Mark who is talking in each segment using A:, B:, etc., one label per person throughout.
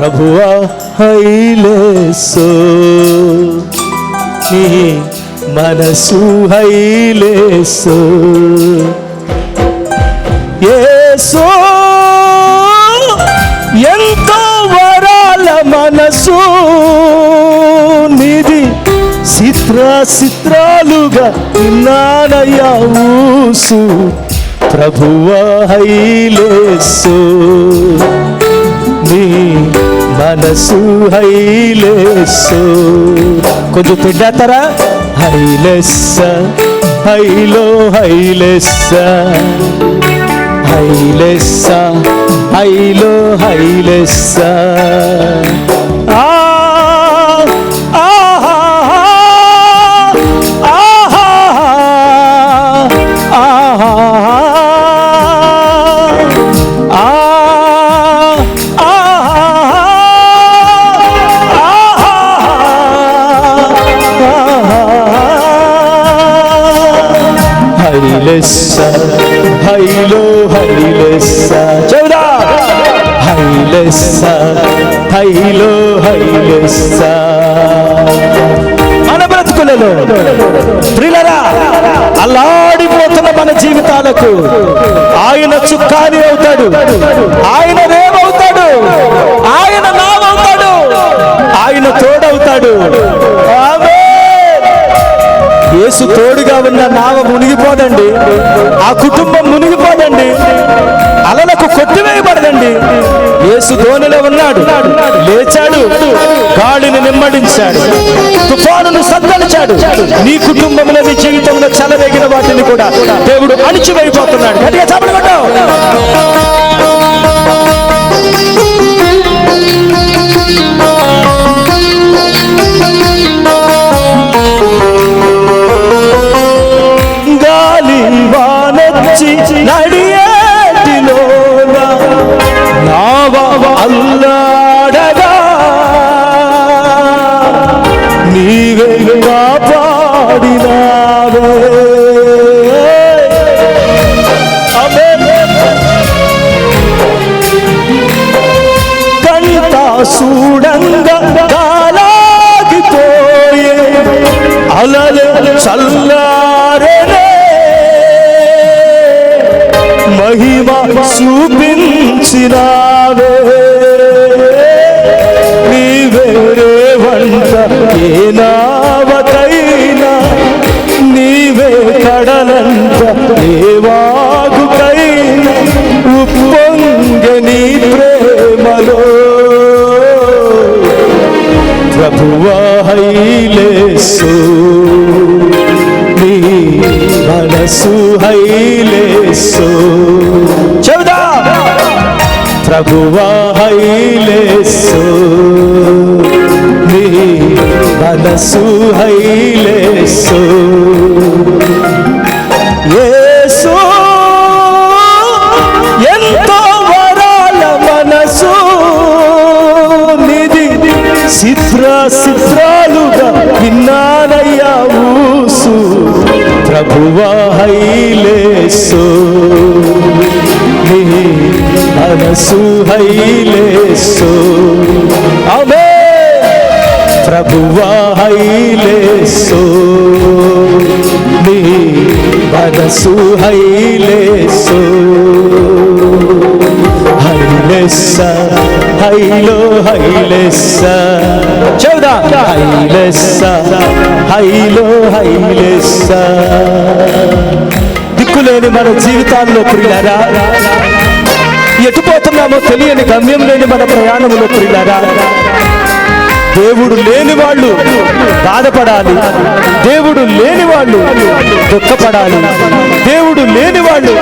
A: ప్రభువా హైలేసో నీ మనసు హైలేసో ఏసో ఎంతో వరాల మనసు. నిధి చిత్ర చిత్రాలుగా విన్నానయ్యా ఊసు. ప్రభువా హైలేసు మనసు హైలేసు. కొంచెం తింటారా హైలెస్స హైలో హైలెస్స హైలెస్స హైలో హైలెస్స హైలెస్స హైలో హైలెస్స చెవుదా హైలెస్స హైలో హైలెస్స మన బ్రతుకులలో ప్రిలరా అల్లాడిపోతున్న మన జీవితాలకు ఆయన చుక్కాని అవుతాడు. ఆయన యేసు తోడుగా ఉన్న నావ మునిగిపోదండి. ఆ కుటుంబం మునిగిపోదండి. అలలకు కొట్టివేయబడదండి. యేసు ధోనిలో ఉన్నాడు. లేచాడు. గాలిని నిమ్మడించాడు. తుఫానును సద్దలిచాడు నీ కుటుంబంలో నీ జీవితంలో చలవేగిన వాటిని కూడా దేవుడు అణిచివైపోతున్నాడు గట్టిగా చెప్పడం ನಡಿಯೋ ನಾವ ಅಲ್ಲ మహిమ చూపించినావే. నీ వేరే వంట ఏనావకైనా. నీవే కడలంట ఏ ఉప్పొంగని ప్రేమలో. ప్రభువా హైలేసు. మనసు చెబుదా ప్రభువా హైలేసు. నీ మనసు హైలేసు. ప్రభువా హైలేసు. నీ మనసు హైలేసు. ఆమె ప్రభువా హైలేసు. నీ మనసు హైలేసు. హైలెస్స హైలో హైలెస్స చెవుదా హైలెస్స హైలో హైలెస్స దిక్కులేని మన జీవితాల్లో ప్రియులరా ఎటు పోతున్నామో తెలియని గమ్యం లేని మన ప్రయాణంలో ప్రియులారా దేవుడు లేని వాళ్ళు బాధపడాలి దేవుడు లేని వాళ్ళు దుఃఖపడాలి దేవుడు లేని వాళ్ళు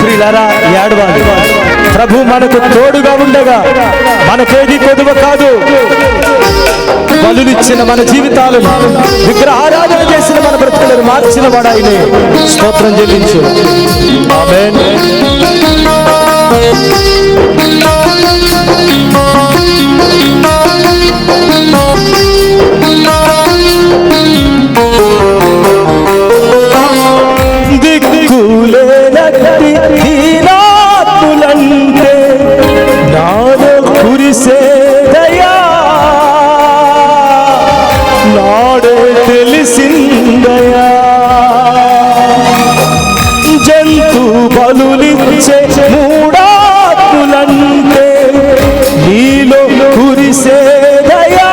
A: ప్రియులారా ఏడవాలి. ప్రభు మనకు తోడుగా ఉండగా మనకేది కొదువ కాదు. బలునిచ్చిన మన జీవితాలను విగ్రహారాధన చేసిన మన బ్రతుకులను మార్చిన వాడు ఆయనే స్తోత్రం చెల్లించు. ఆమేన్. వాడే తెలిసిందయా. జంతు బలు మూడాత్ములంటే నీలో కురిసేదయా.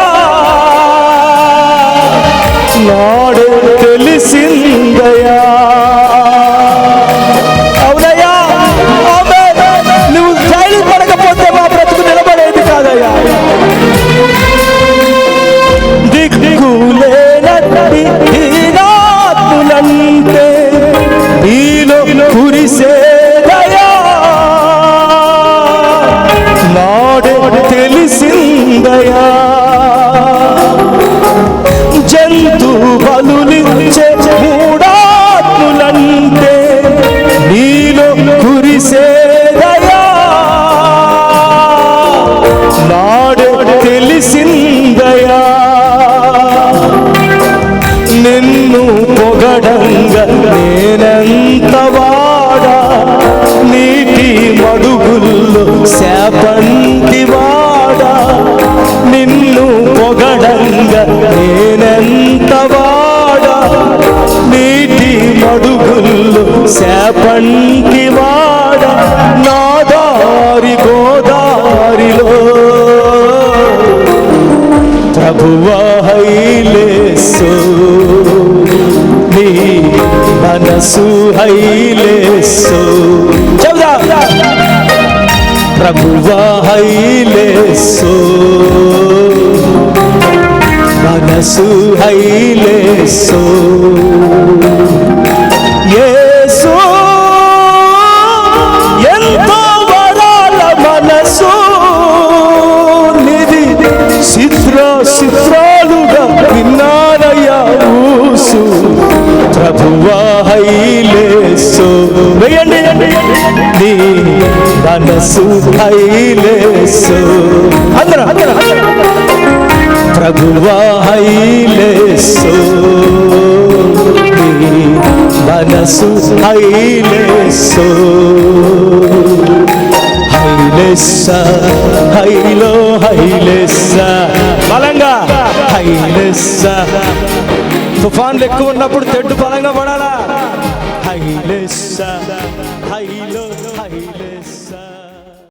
A: వాడే శాపంటి వాడా నా దారి గోదారిలో. ప్రభువాహైలేసో నీ మనసు హైలేసు. చెబుదా? మనసు హైలేసో మనసు హైలేసు అందరూ ప్రభువా హైలేసు. మనసు హైలేసు. హైలేస హైలో హైలేస. బలంగా హైలేస. తుఫాన్లు ఎక్కువ ఉన్నప్పుడు తెడ్డు బలంగా పడాలా? హైలేస.